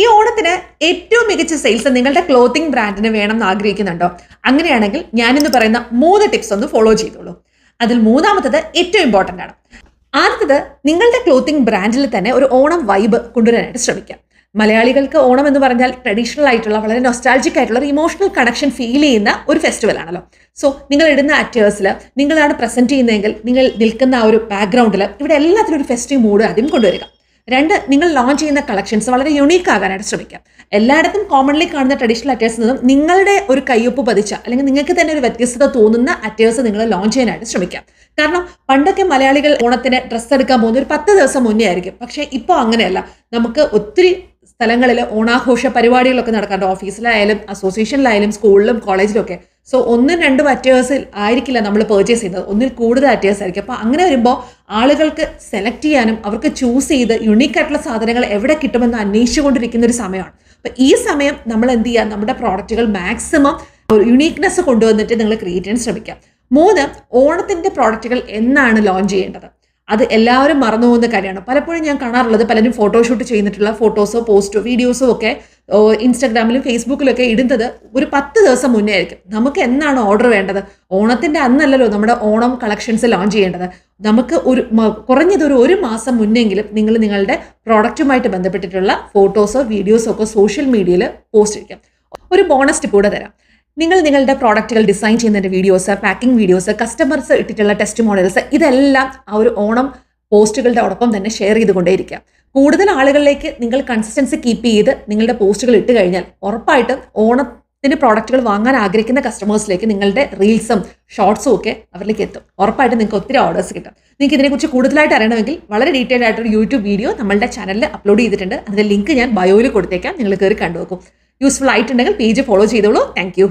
ഈ ഓണത്തിന് ഏറ്റവും മികച്ച സെയിൽസ് നിങ്ങളുടെ ക്ലോത്തിങ് ബ്രാൻഡിന് വേണം എന്ന് ആഗ്രഹിക്കുന്നുണ്ടോ? അങ്ങനെയാണെങ്കിൽ ഞാനിന്ന് പറയുന്ന മൂന്ന് ടിപ്സ് ഒന്ന് ഫോളോ ചെയ്തോളൂ. അതിൽ മൂന്നാമത്തത് ഏറ്റവും ഇമ്പോർട്ടന്റ് ആണ്. ആദ്യത്തത് നിങ്ങളുടെ ക്ലോത്തിങ് ബ്രാൻഡിൽ തന്നെ ഒരു ഓണം വൈബ് കൊണ്ടുവരാനായിട്ട് ശ്രമിക്കാം മലയാളികൾക്ക് ഓണം എന്ന് പറഞ്ഞാൽ ട്രഡീഷണൽ ആയിട്ടുള്ള വളരെ നൊസ്റ്റാൾജിക് ആയിട്ടുള്ള ഒരു ഇമോഷണൽ കണക്ഷൻ ഫീൽ ചെയ്യുന്ന ഒരു ഫെസ്റ്റിവൽ ആണല്ലോ. സോ നിങ്ങൾ ഇടുന്ന ആക്ടേഴ്സിൽ നിങ്ങളാണ് പ്രസന്റ് ചെയ്യുന്നതെങ്കിൽ നിങ്ങൾ നിൽക്കുന്ന ആ ഒരു ബാക്ക്ഗ്രൗണ്ടിൽ ഇവിടെ എല്ലാത്തിനും ഒരു ഫെസ്റ്റീവ് മൂഡ് ആദ്യം കൊണ്ടുവരിക. രണ്ട് നിങ്ങൾ ലോഞ്ച് ചെയ്യുന്ന കളക്ഷൻസ് വളരെ യുണീക്ക് ആകാനായിട്ട് ശ്രമിക്കാം. എല്ലായിടത്തും കോമൺലി കാണുന്ന ട്രഡീഷണൽ അറ്റേഴ്സ് നിന്നും നിങ്ങളുടെ ഒരു കയ്യൊപ്പ് പതിച്ച അല്ലെങ്കിൽ നിങ്ങൾക്ക് തന്നെ ഒരു വ്യത്യസ്തത തോന്നുന്ന അറ്റേഴ്സ് നിങ്ങൾ ലോഞ്ച് ചെയ്യാനായിട്ട് ശ്രമിക്കാം. കാരണം പണ്ടൊക്കെ മലയാളികൾ ഓണത്തിന് ഡ്രസ്സ് എടുക്കാൻ പോകുന്ന ഒരു പത്ത് ദിവസം മുന്നേ ആയിരിക്കും. പക്ഷേ ഇപ്പോൾ അങ്ങനെയല്ല. നമുക്ക് ഒത്തിരി സ്ഥലങ്ങളിൽ ഓണാഘോഷ പരിപാടികളൊക്കെ നടക്കാറുണ്ട്. ഓഫീസിലായാലും അസോസിയേഷനിലായാലും സ്കൂളിലും കോളേജിലും ഒക്കെ. സോ ഒന്നും രണ്ടും അറ്റേഴ്സിൽ ആയിരിക്കില്ല നമ്മൾ പർച്ചേസ് ചെയ്യുന്നത് ഒന്നിൽ കൂടുതൽ അറ്റേഴ്സ് ആയിരിക്കും. അപ്പോൾ അങ്ങനെ വരുമ്പോൾ ആളുകൾക്ക് സെലക്ട് ചെയ്യാനും അവർക്ക് ചൂസ് ചെയ്ത് യുണീക്ക് ആയിട്ടുള്ള സാധനങ്ങൾ എവിടെ കിട്ടുമെന്ന് അന്വേഷിച്ചുകൊണ്ടിരിക്കുന്ന ഒരു സമയമാണ്. അപ്പോൾ ഈ സമയം നമ്മൾ എന്ത് ചെയ്യുക നമ്മുടെ പ്രോഡക്റ്റുകൾ മാക്സിമം ഒരു യുണീക്നെസ് കൊണ്ടുവന്നിട്ട് നിങ്ങൾ ക്രിയേറ്റ് ചെയ്യാൻ ശ്രമിക്കാം. മൂന്ന് ഓണത്തിന്റെ പ്രോഡക്റ്റുകൾ എന്നാണ് ലോഞ്ച് ചെയ്യേണ്ടത്. അത് എല്ലാവരും മറന്നു പോകുന്ന കാര്യമാണ്. പലപ്പോഴും ഞാൻ കാണാറുള്ളത് പലരും ഫോട്ടോഷൂട്ട് ചെയ്തിട്ടുള്ള ഫോട്ടോസോ പോസ്റ്റോ വീഡിയോസോ ഒക്കെ ഇൻസ്റ്റാഗ്രാമിലും ഫേസ്ബുക്കിലൊക്കെ ഇടുന്നത് ഒരു പത്ത് ദിവസം മുന്നേ ആയിരിക്കും. നമുക്ക് എന്നാണ് ഓർഡർ വേണ്ടത്? ഓണത്തിന്റെ അന്നല്ലല്ലോ നമ്മുടെ ഓണം കളക്ഷൻസ് ലോഞ്ച് ചെയ്യേണ്ടത്. നമുക്ക് ഒരു കുറഞ്ഞത് ഒരു ഒരു മാസം മുന്നെങ്കിലും നിങ്ങൾ നിങ്ങളുടെ പ്രോഡക്റ്റുമായിട്ട് ബന്ധപ്പെട്ടിട്ടുള്ള ഫോട്ടോസോ വീഡിയോസോ ഒക്കെ സോഷ്യൽ മീഡിയയിൽ പോസ്റ്റ് ചെയ്യാം ഒരു ബോണസ് കൂടെ തരാം. നിങ്ങൾ നിങ്ങളുടെ പ്രോഡക്റ്റുകൾ ഡിസൈൻ ചെയ്യുന്നതിന്റെ വീഡിയോസ് പാക്കിംഗ് വീഡിയോസ് കസ്റ്റമേഴ്സ് ഇട്ടിട്ടുള്ള ടെസ്റ്റ് മോഡൽസ് ഇതെല്ലാം ആ ഒരു ഓണം പോസ്റ്റുകളുടെ ഒപ്പം തന്നെ ഷെയർ ചെയ്തുകൊണ്ടേയിരിക്കുക കൂടുതൽ ആളുകളിലേക്ക് നിങ്ങൾ കൺസിസ്റ്റൻസി കീപ്പ് ചെയ്ത് നിങ്ങളുടെ പോസ്റ്റുകൾ ഇട്ട് കഴിഞ്ഞാൽ ഉറപ്പായിട്ടും ഓണത്തിന് പ്രോഡക്റ്റുകൾ വാങ്ങാൻ ആഗ്രഹിക്കുന്ന കസ്റ്റമേഴ്സിലേക്ക് നിങ്ങളുടെ റീൽസും ഷോർട്സും ഒക്കെ അവരിലേക്ക് എത്തും. ഉറപ്പായിട്ടും നിങ്ങൾക്ക് ഒത്തിരി ഓർഡേഴ്സ് കിട്ടും. നിങ്ങൾക്ക് ഇതിനെക്കുറിച്ച് കൂടുതലായിട്ട് അറിയണമെങ്കിൽ വളരെ ഡീറ്റെയിൽ ആയിട്ടൊരു യൂട്യൂബ് വീഡിയോ നമ്മളുടെ ചാനലിൽ അപ്ലോഡ് ചെയ്തിട്ടുണ്ട്. അതിന്റെ ലിങ്ക് ഞാൻ ബയോയിൽ കൊടുത്തേക്കാം. നിങ്ങൾ കയറി കണ്ടുവെക്കും യൂസ്ഫുൾ ആയിട്ടുണ്ടെങ്കിൽ പേജ് ഫോളോ ചെയ്തോളൂ. താങ്ക്